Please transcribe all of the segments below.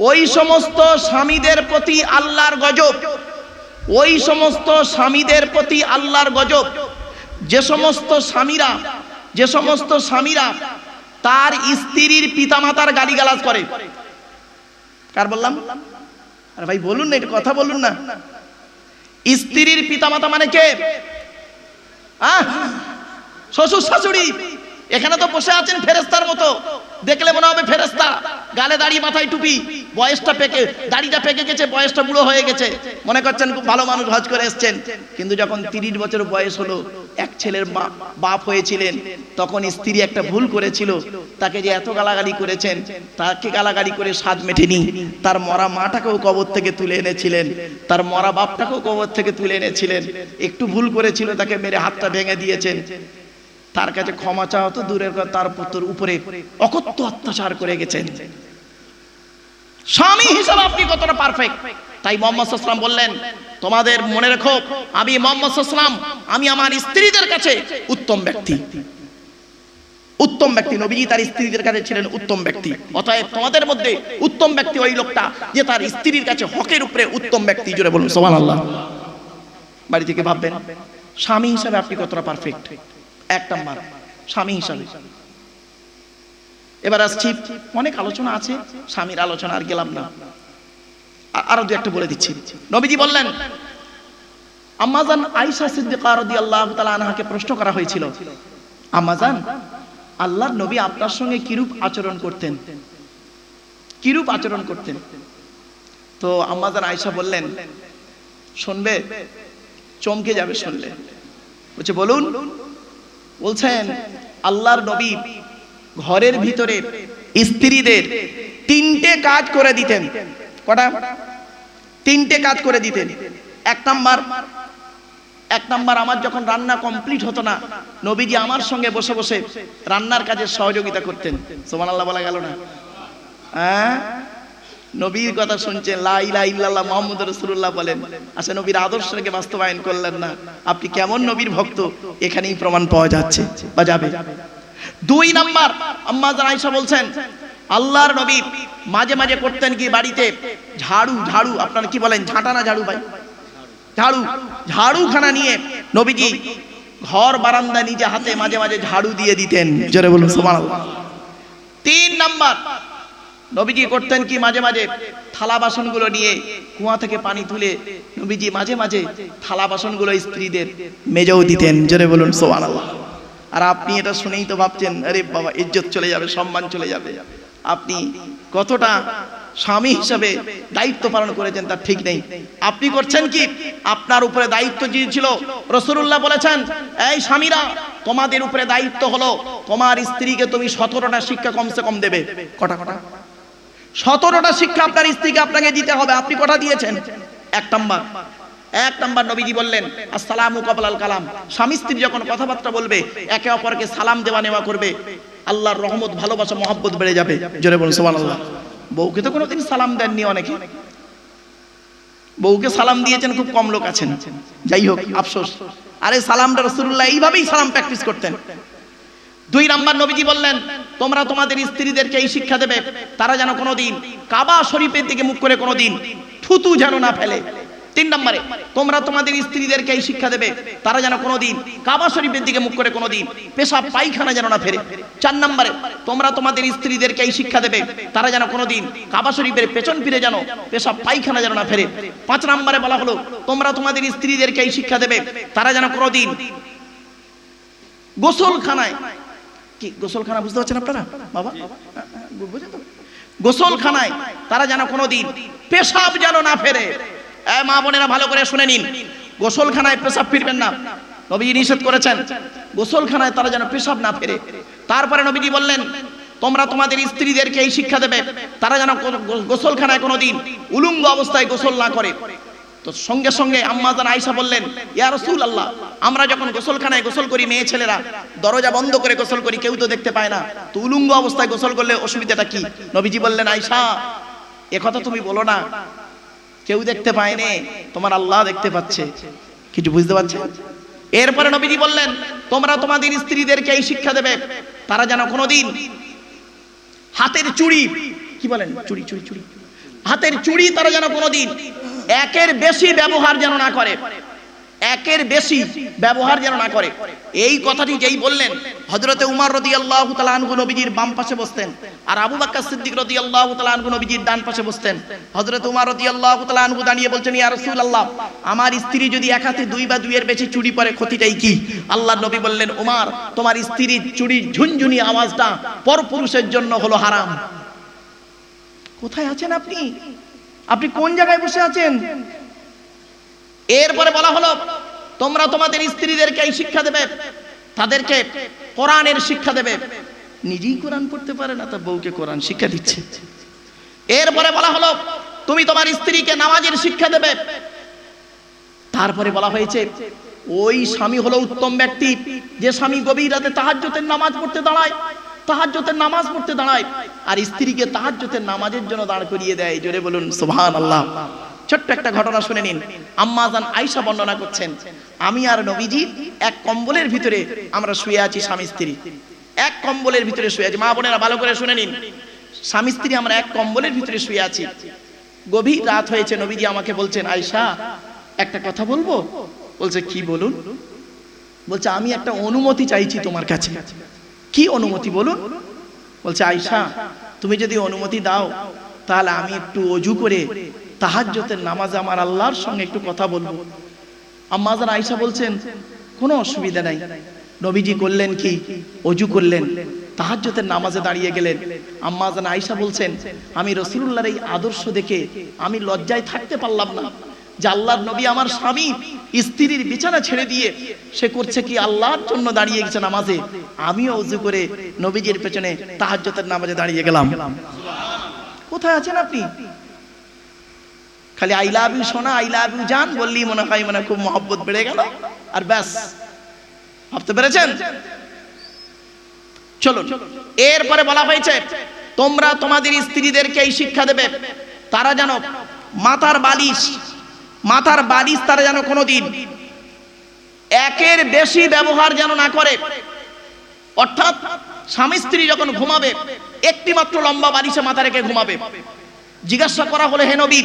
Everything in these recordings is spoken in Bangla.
ওই সমস্ত স্বামীদের প্রতি আল্লাহর গজব, ওই সমস্ত স্বামীদের প্রতি আল্লাহর গজব, যে সমস্ত স্বামীরা, যে সমস্ত স্বামীরা তার স্ত্রীর পিতামাতার গালিগালাজ করে। কার বললাম? আরে ভাই, বলুন না, একটু কথা বলুন না। স্ত্রীর পিতামাতা মানে কে? আহ, শ্বশুর শাশুড়ি। এখানে তো বসে আছেন ফেরেস্তার মতো। দেখলে মনে হবে ফেরেস্তা গালে দাঁড়িয়ে মাথায় টুপি। বয়সটা পেকে, দাড়িটা পেকে গেছে, বয়সটা বুড়ো হয়ে গেছে। মনে করছেন খুব ভালো মানুষ হজ করে এসছেন। কিন্তু যখন তিরিশ বছর বয়স হলো, এক ছেলের বাপ হয়েছিলেন, তখন স্ত্রী একটা ভুল করেছিল। তাকে যে এত গালাগালি করেছেন, তাকে গালাগালি করে স্বাদ মেটেনি। তার মরা মাটাকেও কবর থেকে তুলে এনেছিলেন। তার মরা বাপটাকেও কবর থেকে তুলে এনেছিলেন। একটু ভুল করেছিল, তাকে মেরে হাতটা ভেঙে দিয়েছেন। তার কাছে ক্ষমা চাওয়া তো দূরের কথা তার পুত্র উপরে অকথ্য অত্যাচার করে গেছেন। স্বামী হিসাবে আপনি কতটা পারফেক্ট তাই মোহাম্মদ সাল্লাম বললেন, তোমাদের মনে রেখো, আমি মোহাম্মদ সাল্লাম আমি আমার স্ত্রীদের কাছে উত্তম ব্যক্তি। উত্তম ব্যক্তি, নবীজি তার স্ত্রীদের কাছে ছিলেন উত্তম ব্যক্তি। অতএব তোমাদের মধ্যে উত্তম ব্যক্তি ওই লোকটা যে তার স্ত্রীর কাছে হকের উপরে উত্তম ব্যক্তি জুড়ে বলুন সোমান আল্লাহ বাড়ি থেকে ভাববেন, স্বামী হিসাবে আপনি কতটা পারফেক্ট এক নাম্বার স্বামী হিসাবে। এবার আসছি, অনেক আলোচনা আছে, স্বামীর আলোচনা আর গেলাম না। আরও দু একটা বলে দিচ্ছি। নবীজি বললেন, আম্মাজান আনহাকে প্রশ্ন করা হয়েছিল, আম্মাজান নবী আপনার সঙ্গে কিরূপ আচরণ করতেন? কিরূপ আচরণ করতেন? তো আম্মাজান আয়েশা বললেন, শুনবে, চমকে যাবে শুনলে। বলছে, বলুন বলছেন, আল্লাহর নবী ঘরের ভিতরে স্ত্রীদের তিনটে কাজ করে দিতেন। কটা? তিনটে কাজ করে দিতেন। এক নাম্বার এক নাম্বার আমার যখন রান্না কমপ্লিট হতো না, নবীজি আমার সঙ্গে বসে বসে রান্নার কাজে সহযোগিতা করতেন। সোমান আল্লাহ বলা গেল না? হ্যাঁ? নবীর কথা শুনছেন, লা ইলাহা ইল্লাল্লাহ মুহাম্মদ রাসূলুল্লাহ বলেন। আচ্ছা নবীর আদর্শকে বাস্তবায়ন করলেন না। আপনি কেমন নবীর ভক্ত? এখানেই প্রমাণ পাওয়া যাচ্ছে। বা যাবে। দুই নাম্বার, আম্মা আয়েশা বলছেন, আল্লাহর নবী মাঝে মাঝে করতেন কি বাড়িতে? ঝাড়ু ঝাড়ু। আপনারা কি বলেন, ঝাঁটা না ঝাড়ু ভাই? ঝাড়ু ঝাড়ুখানা নিয়ে নবীজি ঘর বারান্দা নিজে হাতে মাঝে মাঝে ঝাড়ু দিয়ে দিতেন। জোরে বলুন, সুবহানাল্লাহ। তিন নাম্বার নবীজি করতেন কি মাঝে মাঝে থালা বাসনগুলো নিয়ে কুয়া থেকে পানি তুলে নবীজি মাঝে মাঝে থালা বাসনগুলো স্ত্রীদের মেজেও দিতেন। জোরে বলুন আল্লাহ আর আপনি এটা শুনেই তো ভাবছেন, আরে বাবা, ইজ্জত চলে যাবে, সম্মান চলে যাবে। আপনি কতটা স্বামী হিসাবে দায়িত্ব পালন করেছেন তার ঠিক নেই। আপনি করছেন কি? আপনার উপরে দায়িত্ব যে ছিল রসুল্লাহ বলেছেন, এই স্বামীরা, তোমাদের উপরে দায়িত্ব হলো, তোমার স্ত্রীকে তুমি সতেরোটা শিক্ষা কমসে কম দেবে। কটা কটা? সতেরোটা শিক্ষা আপনার স্ত্রীকে আপনাকে দিতে হবে, আপনি কটা দিয়েছেন? এক নাম্বার। এক নাম্বার নবীজি বললেন, আসসালামু কবলাল কালাম। স্বামী স্ত্রী যখন কথাবার্তা বলবে, একে অপরকে সালাম দেওয়া নেওয়া করবে, আল্লাহর রহমত, ভালোবাসা, মহব্বত বেড়ে যাবে। জোরে বলুন, সুবহানাল্লাহ। বউকে তো কোনোদিন সালাম দেননি অনেকে। বউকে সালাম দিয়েছেন, খুব কম লোক আছেন। যাই হোক, আফসোস। আরে সালামটা রসুল্লাহ এইভাবেই সালাম প্র্যাকটিস করতেন। দুই নাম্বার নবীজি বললেন, তোমরা তোমাদের স্ত্রীদেরকে এই শিক্ষা দেবে, তারা যেন কোনোদিন কাবা শরীফের দিকে মুখ করে কোনোদিন থুতু যেন না ফেলে। তিন নম্বরে, তোমরা তোমাদের স্ত্রীদেরকে এই শিক্ষা দেবে, তারা যেন কোনোদিন কাবা শরীফের দিকে মুখ করে কোনোদিন পেশাব পায়খানা যেন না ফেরে চার নম্বরে, তোমরা তোমাদের স্ত্রীদেরকে এই শিক্ষা দেবে, তারা যেন কোনোদিন কাবা শরীফের পেছন ফিরে যেন পেশাব পায়খানা যেন না ফেরে পাঁচ নম্বরে বলা হলো, তোমরা তোমাদের স্ত্রীদেরকে এই শিক্ষা দেবে, তারা যেন কোনোদিন গোসলখানায় কি, গোসলখানা বুঝতে পারছেন আপনারা? বাবা বুঝে তো? গোসলখানায় তারা যেন কোনোদিন পেশাব যেন না ফেরে। মা বোনেরা ভালো করে শুনে নিন। গোসলখানায় পেশাব ফিরবেন না। নবীজি নিষেধ করেছেন, গোসলখানায় তারা যেন পেশাব না ফেরে। তারপরে নবীজি বললেন, তোমরা তোমাদের স্ত্রীদেরকে এই শিক্ষা দেবে। তারা যেন কোনো- গোসলখানায় কোনোদিন উলুঙ্গ অবস্থায় গোসল না করে। তো সঙ্গে সঙ্গে আম্মাজান আয়েশা বললেন, ইয়া রাসূল আল্লাহ আমরা যখন গোসলখানায় গোসল করি মেয়ে ছেলেরা, দরজা বন্ধ করে গোসল করি, কেউ তো দেখতে পায় না। তো উলুঙ্গ অবস্থায় গোসল করলে অসুবিধাটা কি? নবীজি বললেন, আয়েশা, এ কথা তুমি বলো না। কেউ দেখতে পায়নি তোমার আল্লাহ দেখতে পাচ্ছে। কিছু বুঝতে পারছে? এরপরে নবীজি বললেন, তোমরা তোমাদের স্ত্রীদেরকে এই শিক্ষা দেবে, তারা যেন কোনোদিন হাতের চুড়ি কি বলেন? চুড়ি চুড়ি চুড়ি। হাতের চুড়ি তারা যেন কোনোদিন একের বেশি ব্যবহার যেন না করে। একের বেশি ব্যবহার যেন না করে। এই কথাটি যেই বললেন হজরতে উমার রদি আল্লাহ তালানহু নবীজির বাম পাশে বসতেন আর আবু বাক্কা সিদ্দিক রদি আল্লাহ তালানহু নবীজির ডান পাশে বসতেন। হজরত উমার রদি আল্লাহ তালানহু দাঁড়িয়ে বলছেন, ইয়া রসুল আল্লাহ আমার স্ত্রী যদি এক হাতে দুই বা দুইয়ের বেশি চুরি পরে, ক্ষতিটাই কি? আল্লাহ নবী বললেন, উমার, তোমার স্ত্রীর চুরির ঝুনঝুনি আওয়াজটা পরপুরুষের জন্য হলো হারাম। কোথায় আছেন আপনি? আপনি কোন জায়গায় বসে আছেন? এরপরে বলা হলো, তোমরা তোমাদের স্ত্রীদেরকে এই শিক্ষা দেবে, তাদেরকে কোরআনের শিক্ষা দেবে। নিজেই কোরআন পড়তে পারে না, তার বউকে কোরআন শিক্ষা দিচ্ছে। এরপরে বলা হলো, তুমি তোমার স্ত্রীকে নামাজের শিক্ষা দেবে। তারপরে বলা হয়েছে, ওই স্বামী হলো উত্তম ব্যক্তি, যে স্বামী গভীর রাতে তাহাজ্জুদের নামাজ পড়তে দাঁড়ায়। তাহাজ্জুদের নামাজ পড়তে দাঁড়ায়। আর স্ত্রীকে তাহাজ্জুদের নামাজের জন্য দাঁড় করিয়ে দেয়। জোরে বলুন, সুবহানাল্লাহ। ছোট্ট একটা ঘটনা শুনে নিন। আম্মাজান আয়েশা বর্ণনা করছেন, আমি আর নবীজি এক কম্বলের ভিতরে আমরা শুয়ে আছি স্বামী স্ত্রী। এক কম্বলের ভিতরে শুয়ে আছি। মা বোনেরা, ভালো করে শুনে নিন। স্বামী স্ত্রী, আমরা এক কম্বলের ভিতরে শুয়ে আছি। গভীর রাত হয়েছে, নবীজি আমাকে বলছেন, আয়েশা, একটা কথা বলব? বলছে, কি বলুন? বলছে, আমি একটা অনুমতি চাইছি তোমার কাছে। কি অনুমতি বলুন? বলছে আয়সা তুমি যদি অনুমতি দাও, তাহলে আমি একটু অজু করে তাহাজ্জতের নামাজে আমার আল্লাহর সঙ্গে একটু কথা বলব। আম্মাজান আয়সা বলছেন, কোনো অসুবিধা নাই। নবীজি করলেন কি? অজু করলেন তাহাজ্জতের নামাজে দাঁড়িয়ে গেলেন। আম্মাজান আয়সা বলছেন, আমি রসুল্লাহর এই আদর্শ দেখে আমি লজ্জায় থাকতে পারলাম না যে আল্লাহর নবী আমার স্বামী। স্ত্রীর বিছানা ছেড়ে দিয়ে সে করছে কি আল্লাহর জন্য দাঁড়িয়ে গেছে নামাজে? আমিও উজু করে নবীজির পেছনে তাহাজ্জতের নামাজে দাঁড়িয়ে গেলাম। কোথায় আছেন আপনি? খালি আই লাভ ইউ সোনা, আই লাভ ইউ জান বললি মনে হয় মনে খুব মহব্বত বেড়ে গেল। আর ব্যাস। ভাবতে পেরেছেন? চলুন। এরপরে বলা হয়েছে, তোমরা তোমাদের স্ত্রীদেরকে এই শিক্ষা দেবে। তারা যেন মাথার বালিশ মাথার বালিশ তারা যেন কোনোদিন একের বেশি ব্যবহার যেন না করে। অর্থাৎ স্বামী স্ত্রী যখন ঘুমাবে একটি মাত্র লম্বা বালিশে মাথা রেখে ঘুমাবে। জিজ্ঞাসা করা হলে, হে নবী,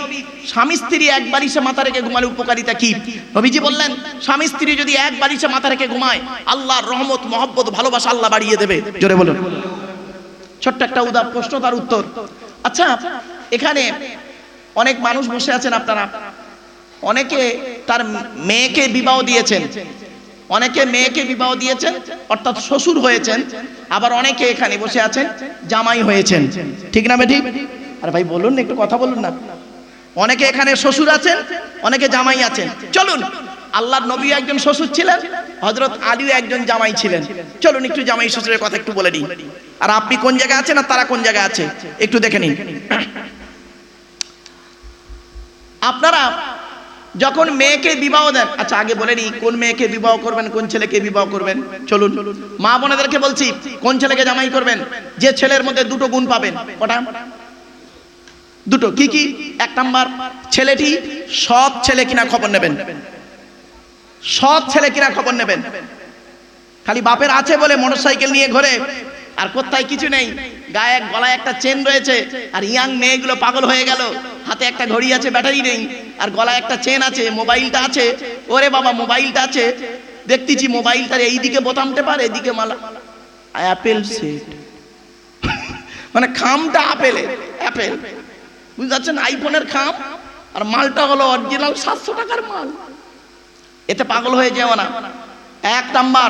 স্বামী স্ত্রী এক বালিশে মাথা রেখে ঘুমালে উপকারিতা কি? নবীজি বললেন, স্বামী স্ত্রী যদি এক বালিশে মাথা রেখে ঘুমায়, আল্লাহর রহমত, মহব্বত, ভালোবাসা আল্লাহ বাড়িয়ে দেবে। জোরে বলুন। ছোট্ট একটা উদার প্রশ্ন তার উত্তর। আচ্ছা এখানে অনেক মানুষ বসে আছেন আপনারা। অনেকে তার মেয়েকে বিবাহ দিয়েছেন। অনেকে মেয়েকে বিবাহ দিয়েছেন, অর্থাৎ শ্বশুর হয়েছেন, আবার অনেকে এখানে বসে আছেন, জামাই হয়েছেন। ঠিক না বেঠিক? আরে ভাই, বলুন একটু কথা বলুন না। অনেকে এখানে শ্বশুর আছেন, অনেকে জামাই আছেন। চলুন, আল্লাহর নবী একজন শ্বশুর ছিলেন হজরত আলীও একজন জামাই ছিলেন। চলুন, একটু জামাই শ্বশুরের কথা একটু বলে নিই আর আপনি কোন জায়গায় আছেন আর তারা কোন জায়গায় আছে? একটু দেখে নিন। আপনারা যখন মেয়েকে বিবাহ দেন আচ্ছা আগে বলে নি কোন মেয়েকে বিবাহ করবেন, কোন ছেলেকে বিবাহ করবেন? চলুন। মা বোনেদেরকে বলছি, কোন ছেলেকে জামাই করবেন? যে ছেলের মধ্যে দুটো গুণ পাবেন। কটা? দুটো। কি কি? এক নাম্বার, ছেলেটি সৎ ছেলে কিনা খবর নেবেন। সৎ ছেলে কিনা খবর নেবেন। খালি বাপের আছে বলে মোটরসাইকেল নিয়ে ঘোরে আর কোথায় কিছু নেই। গায়ে গলায় একটা চেন রয়েছে, আর ইয়াং মেয়েগুলো পাগল হয়ে গেল। হাতে একটা ঘড়ি আছে, ব্যাটারি নেই, আর গলায় একটা চেন আছে, মোবাইলটা আছে। ওরে বাবা, মোবাইলটা আছে। দেখতেছি মোবাইলটার এইদিকে বোতাম টেপার এদিকে মালা। Apple set. মানে খামটা আপেলের অ্যাপেল। বুঝতে পারছেন? আইফোনের খাম, আর মালটা হলো অরিজিনাল সাতশো টাকার মাল। এতে পাগল হয়ে যেও না। এক নাম্বার,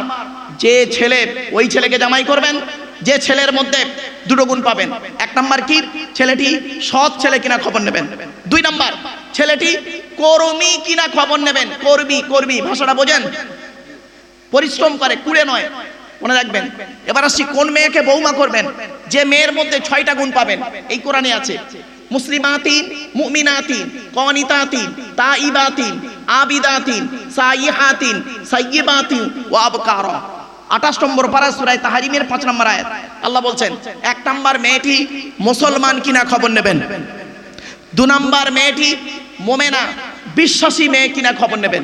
যে ছেলে, ওই ছেলেকে জামাই করবেন। যে ছেলের মধ্যে দুটো গুণ পাবেন। এক নাম্বার কি? ছেলেটি সৎ ছেলে কিনা খবর নেবেন। দুই নাম্বার, ছেলেটি কর্মী কিনা খবর নেবেন। কর্মী কর্মী, ভাষাটা বোঝেন। পরিশ্রম করে, কুড়ে নয়। মনে রাখবেন। এবার আসছি, কোন মেয়েকে বৌমা করবেন? যে মেয়ের মধ্যে ছয়টা গুণ পাবেন। এই কোরআনে আছে, মুসলিমাতিন, মুমিনাতিন, কনিতাতিন, তাইবাতিন, আবিদাতিন, সাইহাতিন, সাইয়্যিবাতিন ওয়া 28 নম্বর পারা সূরা তাহরিমের 5 নম্বর আয়াত। আল্লাহ বলছেন, এক নম্বর মেয়েটি মুসলমান কিনা খবর নেবেন? দু নম্বর মেয়েটি মোমেনা, বিশ্বাসী মেয়ে কিনা খবর নেবেন?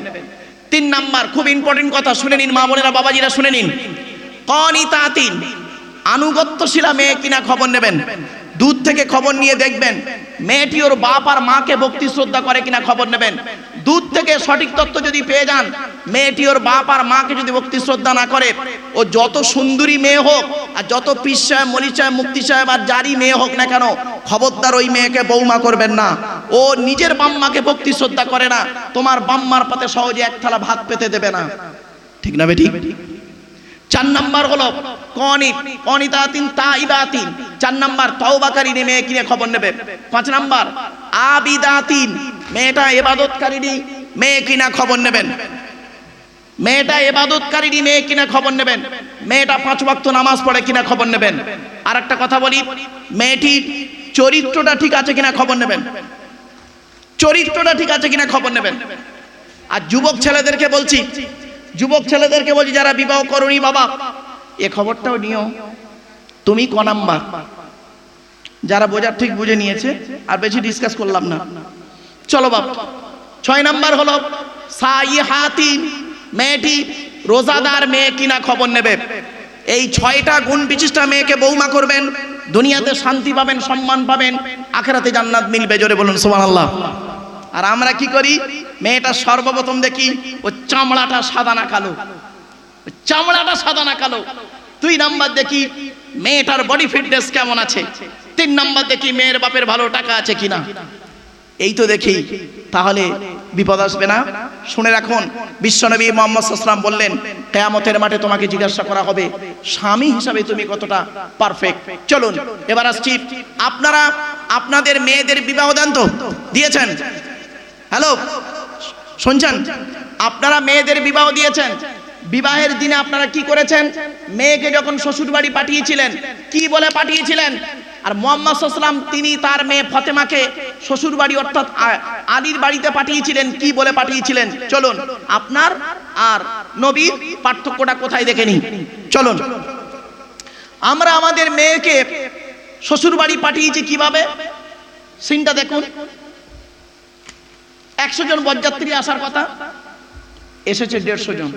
তিন নাম্বার, খুব ইম্পর্টেন্ট কথা, শুনে নিন মা বোনেরা, বাবাজিরা, শুনে নিন। কনিতাতিন, আনুগত্যশীলা মেয়ে কিনা খবর নেবেন? দূর থেকে খবর নিয়ে দেখবেন, মেয়েটি ওর বাপ আর মাকে ভক্তি শ্রদ্ধা করে কিনা খবর নেবেন? দূর থেকে সঠিক তত্ত্ব যদি পেয়ে যান, মেয়েটি ওর বাপ আর মাকে যদি ভক্তি শ্রদ্ধা না করে, ও যত সুন্দরী মেয়ে হোক আর যত পীর সাহেব, মলি সাহেব মুক্তি সাহেব আর যারই মেয়ে হোক না কেন, খবরদার ওই মেয়েকে বৌমা করবেন না। ও নিজের বাম্মাকে ভক্তি শ্রদ্ধা করে না, তোমার বাম্মার পাতে সহজে এক থালা ভাত পেতে দেবে না। ঠিক না বেটি? চার নাম্বার হলো কনি, কনিতাতিন, তাইবাতিন। চার নাম্বার তওবাকারী মেয়ে কিনে খবর নেবে। পাঁচ নাম্বার আবিদাতিন মেয়েটা ইবাদতকারী মেয়ে কিনা খবর নেবেন? মেয়েটা এবাদতকারী মেয়ে কিনা খবর নেবেন? মেয়েটা পাঁচ ওয়াক্ত নামাজ পড়ে কিনা খবর নেবেন? আর একটা কথা বলি মেয়েটির চরিত্রটা ঠিক আছে কিনা খবর নেবেন? চরিত্রটা ঠিক আছে কিনা খবর নেবেন? আর যুবক ছেলেদেরকে বলছি, যুবক ছেলেদেরকে বলছি, যারা বিবাহ করনি বাবা, এ খবরটাও নিও। তুমি ক নাম্বার? যারা বোঝার ঠিক বুঝে নিয়েছে, আর বেশি ডিসকাস করলাম না। চলো বাপ। ছয় নাম্বার হলো, সাই হাতিন মেয়েটি রোজাদার মেয়ে কিনা খবর নেবে। এই ছয়টা গুণ বিশিষ্ট মেয়েকে বৌমা করবেন, দুনিয়াতে শান্তি পাবেন, সম্মান পাবেন, আখেরাতে জান্নাত মিলবে, জোরে বলুন, সুবহানাল্লাহ। আর আমরা কি করি? মেয়েটা সর্বপ্রথম দেখি, ও চামড়াটা সাদা না কালো। চামড়াটা সাদা না কালো। দুই নাম্বার দেখি, মেয়েটার বডি ফিটনেস কেমন আছে? তিন নাম্বার দেখি, মেয়ের বাপের ভালো টাকা আছে কিনা? এই তো দেখি, তাহলে বিপদ আসবে না। শুনে রাখুন, বিশ্বনবী মোহাম্মদ সাল্লাম বললেন, কেয়ামতের মাঠে তোমাকে জিজ্ঞাসা করা হবে, স্বামী হিসাবে তুমি কতটা পারফেক্ট চলুন, এবার আসছি। আপনারা আপনাদের মেয়েদের বিবাহ দেন তো দিয়েছেন। হ্যালো, শুনছেন? আপনারা মেয়েদের বিবাহ দিয়েছেন। বিবাহের দিনে আপনারা কি করেছেন? মেয়েকে যখন শ্বশুর বাড়ি পাঠিয়েছিলেন, কি বলে পাঠিয়েছিলেন? আর মোহাম্মদ তিনি তার মেয়ে ফতেমাকে শ্বশুর বাড়ি অর্থাৎ আলীর বাড়িতে পাঠিয়েছিলেন, কি বলে পাঠিয়েছিলেন? চলুন, আপনার আর নবীর পার্থক্যটা কোথায় দেখে নিই? চলুন, আমরা আমাদের মেয়েকে শ্বশুর বাড়ি পাঠিয়েছি কীভাবে? সিনটা দেখুন। একশো জন বরযাত্রী আসার কথা, এসেছে দেড়শো জন।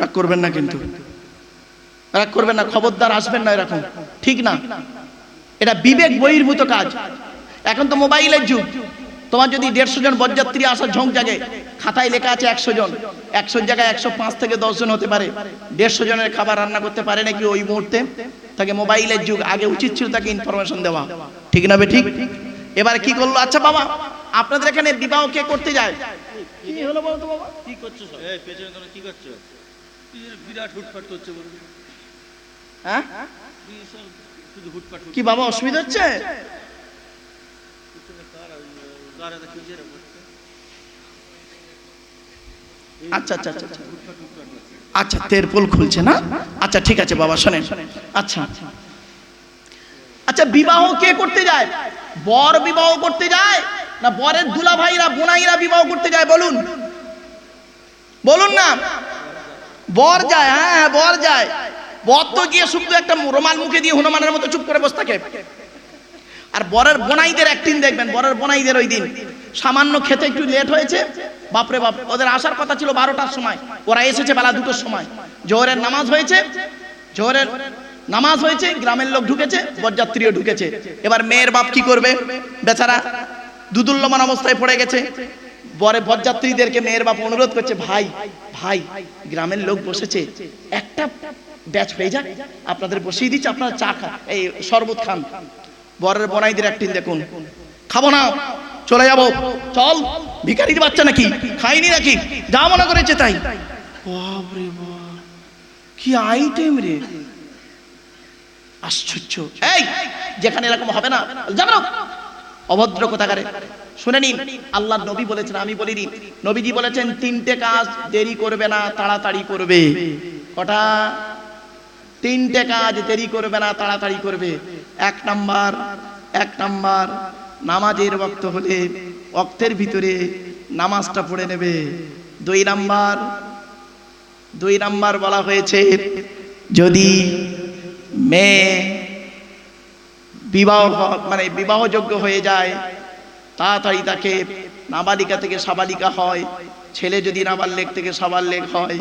রাগ করবেন না কিন্তু। রাগ করবেন না, খবরদার আসবেন না এরকম। ঠিক না? এটা বিবেক বহির্ভূত কাজ। এখন তো মোবাইলের যুগ। তোমার যদি দেড়শো জন বরযাত্রী আসার ঝোঁক জাগে খাতায় লেখা আছে একশো জন। একশো জায়গায় একশো পাঁচ থেকে দশ জন হতে পারে। দেড়শো জনের খাবার রান্না করতে পারে নাকি ওই মুহূর্তে? তাকে মোবাইলের যুগ। আগে উচিত ছিল তাকে ইনফরমেশন দেওয়া। ঠিক না ঠিক? এবার কি করল? আচ্ছা বাবা আপনাদের এখানে বিবাহ কে করতে যায়? কি হলো বলতো বাবা? কি করছ সব? এই পেছনে তোমরা কি করছ? বিরাট হুটপাট করছে বলো হ্যাঁ? কি সব শুধু হুটপাট। কি বাবা অসুবিধা হচ্ছে হুটপাট কার কার এটা কি যেন করছে আচ্ছা আচ্ছা আচ্ছা আচ্ছা। আচ্ছা খুলছে না? আচ্ছা ঠিক আছে বাবা শোনেন। আচ্ছা। আচ্ছা বিবাহ কে করতে যায়? বর বিবাহ করতে যায়? না বরের দুলা ভাইরা বোনাইরা বিবাহ করতে যায়? বলুন। বলুন না। বর যায় হ্যাঁ হ্যাঁ, বর যায়। বর তো গিয়ে শুধু একটা রোমাল মুখে দিয়ে হনুমানের মতো চুপ করে বসে থাকে। আর বরের বোনাইদের একদিন দেখবেন, বরের বোনাইদের ওই দিন। সামান্য খেতে একটু লেট হয়েছে। বাপরে বাপ, ওদের আসার কথা ছিল বারোটার সময়। ওরা এসেছে বেলা দুটোর সময়। জোহরের নামাজ হয়েছে। জোহরের নামাজ হয়েছে, গ্রামের লোক ঢুকেছে, বরযাত্রীও ঢুকেছে। এবার মেয়ের বাপ কি করবে? বেচারা দুদুল্যমান অবস্থায় পড়ে গেছে। বরে বরযাত্রীদেরকে মেয়ের বাপ অনুরোধ করছে, ভাই ভাই, গ্রামের লোক বসেছে। একটা ব্যাচ হয়ে যাক। আপনাদের বসিয়ে দিচ্ছে, আপনারা চা খান। এই শরবত খান। বরের বনাইদের একদিন দেখুন। খাব না চলে যাব। চল ভিখারির বাচ্চা নাকি? খাইনি নাকি? যা মনে করেছে তাই। বাপরে কি আইটেম রে। আশ্চর্য। এই যেখানে এরকম হবে না। যাবে না অভদ্র কোথাকারে। শুনে নিন আল্লাহ নবী বলেছেন আমি বলি বলিনি। নবীজি বলেছেন তিনটে কাজ দেরি করবে না তাড়াতাড়ি করবে। কটা? তিনটে কাজ দেরি করবে না তাড়াতাড়ি করবে। এক নাম্বার এক নাম্বার, নামাজের বক্ত হলে অক্তের ভিতরে নামাজটা পড়ে নেবে। দুই নাম্বার দুই নাম্বার বলা হয়েছে, যদি মেয়ে বিবাহ মানে বিবাহযোগ্য হয়ে যায়, তাড়াতাড়ি তাকে নাবালিকা থেকে সাবালিকা হয়, ছেলে যদি নাবাল্যেক থেকে সাবাল্যেক হয়,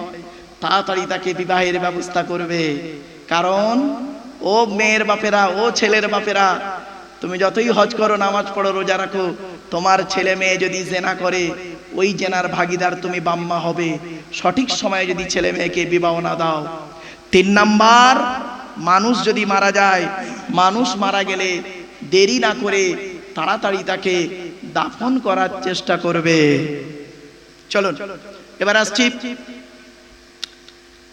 তাড়াতাড়ি তাকে বিবাহের ব্যবস্থা করবে। কারণ ও মেয়ের বাপেরা, ও ছেলের বাপেরা, তুমি যতই হজ করো, নামাজ পড়ো, রোজা রাখো, তোমার ছেলে মেয়ে যদি জেনা করে, ওই জেনার ভাগিদার তুমি বাম্মা হবে। সঠিক সময়ে যদি ছেলে মেয়েকে বিবাহ না দাও। তিন নাম্বার, মানুষ যদি মারা যায়, মানুষ মারা গেলে দেরি না করে তাড়াতাড়ি তাকে দাফন করার চেষ্টা করবে। চলুন, এবার আসছি।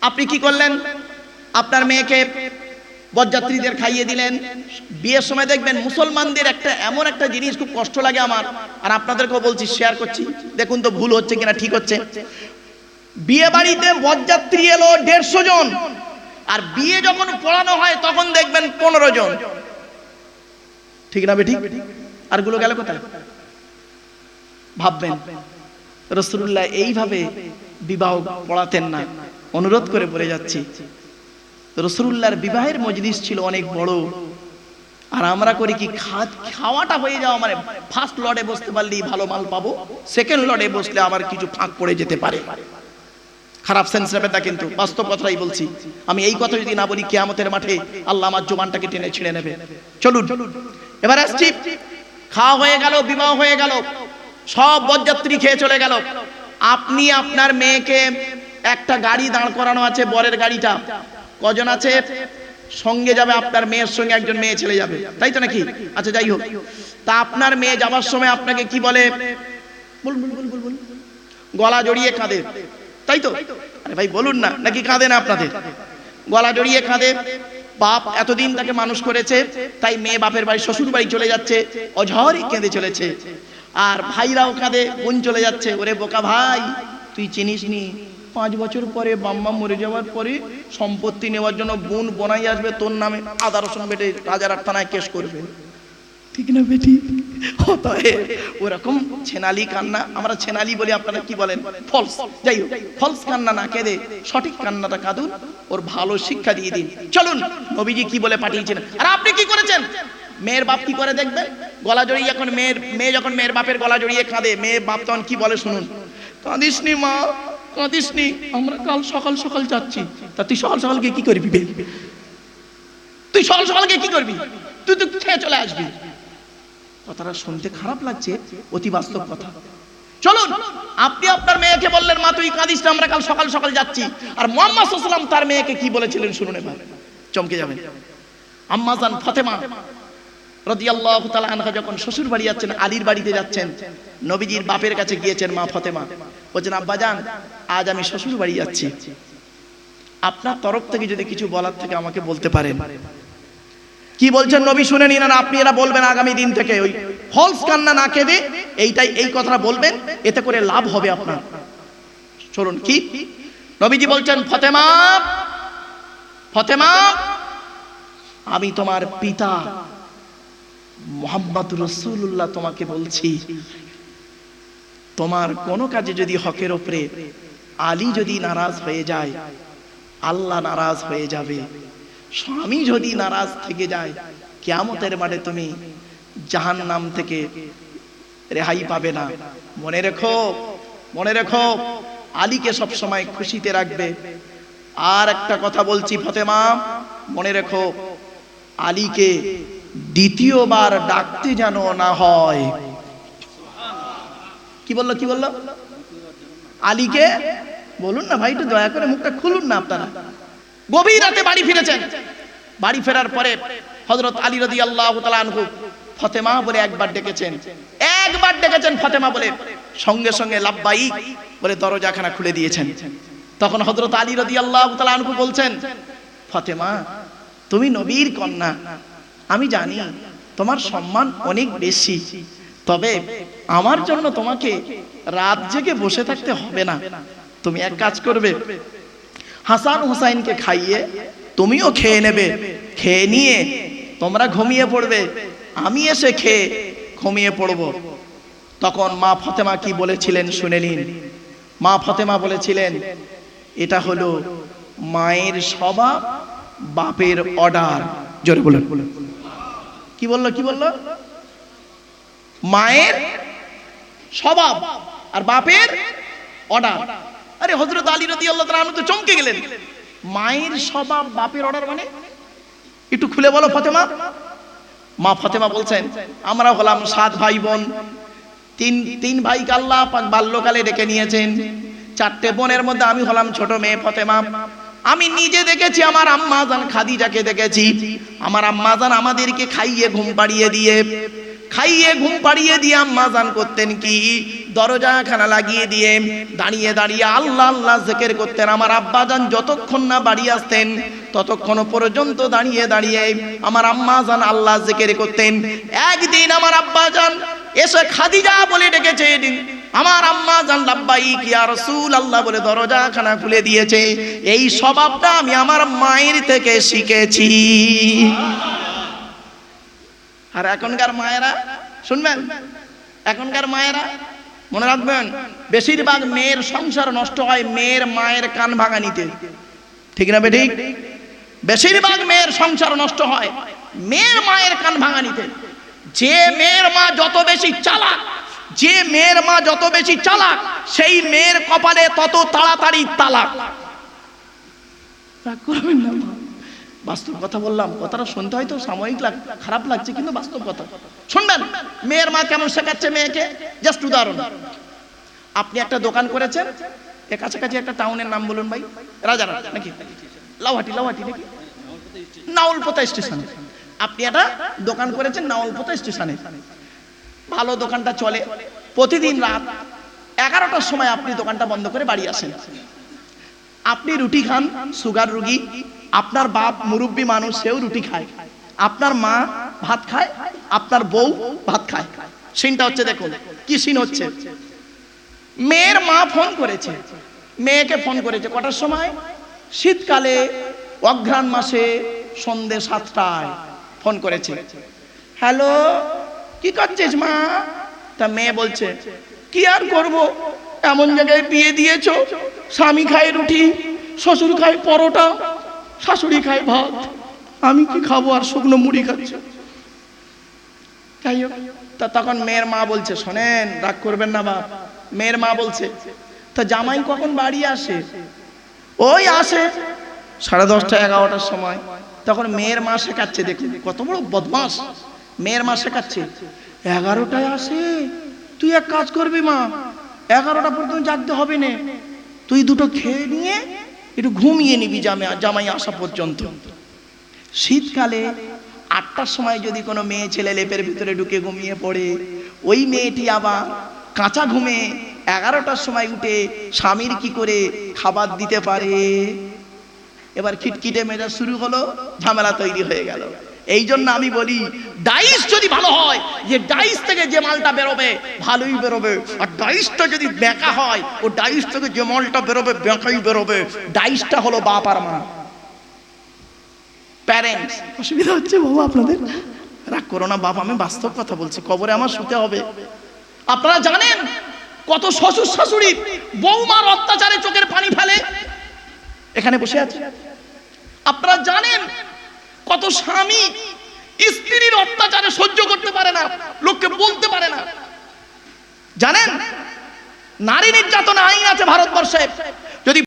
আপনি কি করলেন? আপনার মেয়েকে বরযাত্রীদের খাইয়ে দিলেন। বিয়ের সময় দেখবেন মুসলমানদের একটা এমন একটা জিনিস খুব কষ্ট লাগে আমার। আর আপনাদেরকেও বলছি শেয়ার করছি। দেখুন তো ভুল হচ্ছে কিনা, ঠিক হচ্ছে। বিয়ে বাড়িতে বরযাত্রী এলো দেড়শো জন। আর বিয়ে যখন পড়ানো হয় তখন দেখবেন পনেরো জন। ঠিক না বেটি আরগুলো গেল কোথায়? ভাববেন। রসুল্লাহ এইভাবে বিবাহ পড়াতেন না। অনুরোধ করে বলে যাচ্ছি। রসুল্লাহর বিবাহের মজলিস ছিল অনেক বড়। আর আমরা করি কি খাওয়াটা হয়ে যাওয়া মানে ফার্স্ট লডে বসতে পারলেই ভালো মাল পাবো সেকেন্ড লডে বসলে আবার কিছু ফাঁক পড়ে যেতে পারে। খারাপ সেন্স নেবেন কিন্তু, বাস্তব কথাই বলছি। আমি এই কথা যদি না বলি, কেয়ামতের মাঠে আল্লাহ আমার জোবানটাকে টেনে ছিঁড়ে নেবে। চলুন, এবার আসছি। খাওয়া হয়ে গেল, বিবাহ হয়ে গেল, সব বরযাত্রী খেয়ে চলে গেল। আপনি আপনার মেয়েকে একটা গাড়ি দাঁড় করানো আছে, বরের গাড়িটা। কজন আছে? সঙ্গে যাবে আপনার মেয়ের সঙ্গে একজন মেয়ে ছেলে যাবে। তাই তো নাকি? আচ্ছা যাই হোক। তা আপনার মেয়ে যাবার সময় আপনাকে কি বলে? গলা জড়িয়ে কাঁদে। তাই তো? আরে ভাই, বলুন না, নাকি কাঁদে না আপনাদের? গলা জড়িয়ে কাঁদে। বাপ এতদিন তাকে মানুষ করেছে, তাই মেয়ে বাপের বাড়ি, শ্বশুর বাড়ি চলে যাচ্ছে অঝরই কেঁদে চলেছে। আর ভাইরাও কাঁদে, বোন চলে যাচ্ছে। ওরে বোকা ভাই, তুই চিনিস নি পাঁচ বছর পরে বাম্মা মরে যাওয়ার পরে সম্পত্তি নেওয়ার জন্য বোন বনাই আসবে, তোর নামে আদা রসুন বেটে রাজার থানায় কেস করবে। ঠিক না বেটি? অতএব ওরকম ছেনালি কান্না, আমরা ছেনালি বলি আপনারা কি বলেন? ফলস যাই হোক ফলস কান্না না কেঁদে সঠিক কান্নাটা কাঁদুন, ওর ভালো শিক্ষা দিয়ে দিন। চলুন, নবীজি কি বলে পাঠিয়েছেন? আর আপনি কি করেছেন? মেয়ের বাপ কি করে দেখবেন গলা জড়িয়ে এখন মেয়ের মেয়ে যখন মেয়ের বাপের গলা জড়িয়ে কাঁদে মেয়ে বাপ তখন কি বলে শুনুন? কাঁদিস নি মা কাঁদিস নি আমরা কাল সকাল সকাল যাচ্ছি। তা তুই সকাল সকাল গিয়ে কি করবি? তুই সকাল সকাল গিয়ে কি করবি? তুই খেয়ে চলে আসবি। কথাটা শুনতে খারাপ লাগছে, অতি বাস্তব কথা। চলুন, আপনি আপনার মেয়েকে বললেন, মা, তুই কাঁদিস না, আমরা কাল সকাল সকাল যাচ্ছি। আর মোহাম্মদ সাল্লাম তার মেয়েকে কি বলেছিলেন শুনুন এবার। চমকে যাবেন। আম্মাজান ফাতেমা রাদিয়াল্লাহু তাআলা আনহা যখন শ্বশুর বাড়ি যাচ্ছেন, আলীর বাড়িতে যাচ্ছেন, নবীজির বাপের কাছে গিয়েছেন মা ফাতেমা। বলছেন আব্বাজান আজ আমি শ্বশুর বাড়ি যাচ্ছি। আপনার তরফ থেকে যদি কিছু বলার থেকে আমাকে বলতে পারেন। কি বলছেন নবী, শুনে নিন আপনি এরা বলবেন আগামী দিন থেকে। ওই ফলস কান্না না কেঁদে এইটাই, এই কথাটা বলবেন, এতে করে লাভ হবে আপনার। চলুন, কি? নবীজি বলছেন, ফতেমা ফতেমা, আমি তোমার পিতা। মোহাম্মদ রসুল্লাহ তোমাকে বলছি, তোমার কোনো কাজে যদি হকের ওপরে আলী যদি নারাজ হয়ে যায়, আল্লাহ নারাজ হয়ে যাবে। স্বামী যদি নারাজ থেকে যায়, কেয়ামতের মাঠে তুমি জাহান নাম থেকে রেহাই পাবে না। মনে রেখো মনে রেখো, আলীকে সব সময় খুশিতে রাখবে। আর একটা কথা বলছি, ফতেমা, মনে রেখো, আলীকে দ্বিতীয়বার ডাকতে যেন না হয়। কি বলল কি বলল? আলীকে? বলুন না ভাই, একটু দয়া করে মুখটা খুলুন না আপনারা। গভীর রাতে বাড়ি ফিরেছেন। বাড়ি ফেরার পরে হজরত আলী রদি আল্লাহ আনহু ফতেমা বলে একবার ডেকেছেন। একবার ডেকেছেন ফতেমা বলে। সঙ্গে সঙ্গে লাভবাই বলে দরজাখানা খুলে দিয়েছেন। তখন হজরত আলী রদি আল্লাহ আনহু বলছেন, ফতেমা, তুমি নবীর কন্যা। আমি জানি তোমার সম্মান অনেক বেশি। তবে আমার জন্য তোমাকে রাত জেগে বসে থাকতে হবে না। তুমি এক কাজ করবে। হাসান হুসাইনকে খাইয়ে তুমিও খেয়ে নেবে। খেয়ে নিয়ে তোমরা ঘুমিয়ে পড়বে। আমি এসে খেয়ে ঘুমিয়ে পড়ব। তখন মা ফতেমা কি বলেছিলেন শুনে নিন। মা ফতেমা বলেছিলেন, এটা হলো মায়ের স্বভাব বাপের অর্ডার জোরে বলেন। কি বলল কি বলল? মায়ের স্বভাব আর বাপের অর্ডার আরে হজরত আলী রদি আল্লাহ তো চমকে গেলেন। মায়ের স্বভাব, বাপের অর্ডার মানে? একটু খুলে বলো, ফতেমা। মা ফতেমা বলছেন, আমরা হলাম সাত ভাই বোন তিন তিন ভাইকে আল্লাহ পাক বাল্যকালে ডেকে নিয়েছেন। চারটে বোনের মধ্যে আমি হলাম ছোট মেয়ে ফতেমা। আমি নিজে দেখেছি, আমার আম্মাজান খাদিজাকে দেখেছি। আমার আম্মাজান আমাদেরকে খাইয়ে ঘুম পাড়িয়ে দিয়ে। খাইয়ে ঘুম পাড়িয়ে দিয়ে আম্মাজান করতেন কি? দরজা খানা লাগিয়ে দিয়ে দাঁড়িয়ে দাঁড়িয়ে আল্লাহ আল্লাহ জেকের করতেন। আমার আব্বাজান যতক্ষণ না বাড়ি আসতেন, ততক্ষণ পর্যন্ত দাঁড়িয়ে দাঁড়িয়ে আমার আম্মাজান আল্লাহ জেকের করতেন। একদিন আমার আব্বাজান এসে খাদিজা বলে ডেকেছেন আমার আম্মা জান কি আর রসুল আল্লাহ বলে দরজা খানা খুলে দিয়েছে। এই স্বভাবটা আমি আমার মায়ের থেকে শিখেছি। আর এখনকার মায়েরা, শুনবেন? এখনকার মায়েরা, মনে রাখবেন, বেশিরভাগ মেয়ের সংসার নষ্ট হয় মেয়ের মায়ের কান ভাঙানিতে। ঠিক না বেঠিক? বেশিরভাগ মেয়ের সংসার নষ্ট হয় মেয়ের মায়ের কান ভাঙানিতে। যে মেয়ের মা যত বেশি চালাক যে মেয়ের মা যত বেশি চালাক, সেই মেয়ের কপালে তত তাড়াতাড়ি তালাক। বাস্তব কথা বললাম, কথাটা শুনতে হয়তো সাময়িক লাগ, খারাপ লাগছে কিন্তু বাস্তব কথা। শুনবেন, মেয়ের মা কেমন শেখাচ্ছে মেয়েকে? জাস্ট উদাহরণ। আপনি একটা দোকান করেছেন, এর কাছাকাছি একটা টাউনের নাম বলুন ভাই। রাজারহাট নাকি? লাউহাটি লাউহাটি, নাকি? নাউলপোতা স্টেশনে। আপনি একটা দোকান করেছেন নাউলপোতা স্টেশনে। ভালো দোকানটা চলে। প্রতিদিন রাত এগারোটার সময় আপনি দোকানটা বন্ধ করে বাড়ি আসেন। আপনি রুটি খান, সুগার রুগী, আপনার বাপ মুরব্বী মানুষ, সেও রুটি খায়। আপনার মা ভাত খায়, আপনার বউ ভাত খায়। সিনটা হচ্ছে দেখুন, কি সিন হচ্ছে? মেয়ের মা ফোন করেছে। মেয়েকে ফোন করেছে কটার সময়? শীতকালে, অঘ্রাণ মাসে সন্ধে সাতটায় ফোন করেছে। হ্যালো কি করছিস মা? তা মেয়ে বলছে, কি আর করব? এমন জায়গায় বিয়ে দিয়েছ? স্বামী খায় রুটি, শ্বশুর খায় পরোটা, শাশুড়ি খায় ভাত। আমি কি খাব আর শুকনো মুড়ি খাচ্ছি? তা তখন মেয়ের মা বলছে, শোনেন, রাগ করবেন না, বাপ। মেয়ের মা বলছে, তা জামাই কখন বাড়ি আসে? ওই আসে সাড়ে দশটা, এগারোটার সময়। তখন মেয়ের মা শেখাচ্ছে, দেখুন, কত বড় বদমাস মেয়ের মা শেখাচ্ছে এগারোটায় আসে। তুই এক কাজ করবি মা, এগারোটা পর্যন্ত জাগতে হবে না। তুই দুটো খেয়ে নিয়ে একটু ঘুমিয়ে নিবি জামাই জামাই আসা পর্যন্ত। শীতকালে আটটার সময় যদি কোনো মেয়ে ছেলে লেপের ভিতরে ঢুকে ঘুমিয়ে পড়ে, ওই মেয়েটি আবার কাঁচা ঘুমে এগারোটার সময় উঠে স্বামীর কি করে খাবার দিতে পারে? এবার খিটখিটে মেজাজ শুরু হলো, ঝামেলা তৈরি হয়ে গেল। এই জন্য আমি বলি ডাইস যদি ভালো হয় যে ডাইস থেকে যে মালটা বেরোবে ভালোই বেরোবে। আর ডাইসটা যদি বেঁকা হয় ও ডাইস থেকে যে মালটা বেরোবে বেঁকাই বেরোবে। ডাইসটা হলো বাপ আর মা। প্যারেন্টস অসুবিধা হচ্ছে বাবা আপনাদের? রাগ করো না বাবা আমি বাস্তব কথা বলছি কবরে আমার শুতে হবে। আপনারা জানেন কত শ্বশুর শাশুড়ি বৌমার অত্যাচারে চোখের পানি ফেলে? এখানে বসে আছে। আপনারা জানেন কত স্বামী স্ত্রীর অত্যাচারে সহ্য করতে পারে না, লোককে বলতে পারে না। জানেন? নারী নির্যাতন আইন আছে ভারতবর্ষে। যদি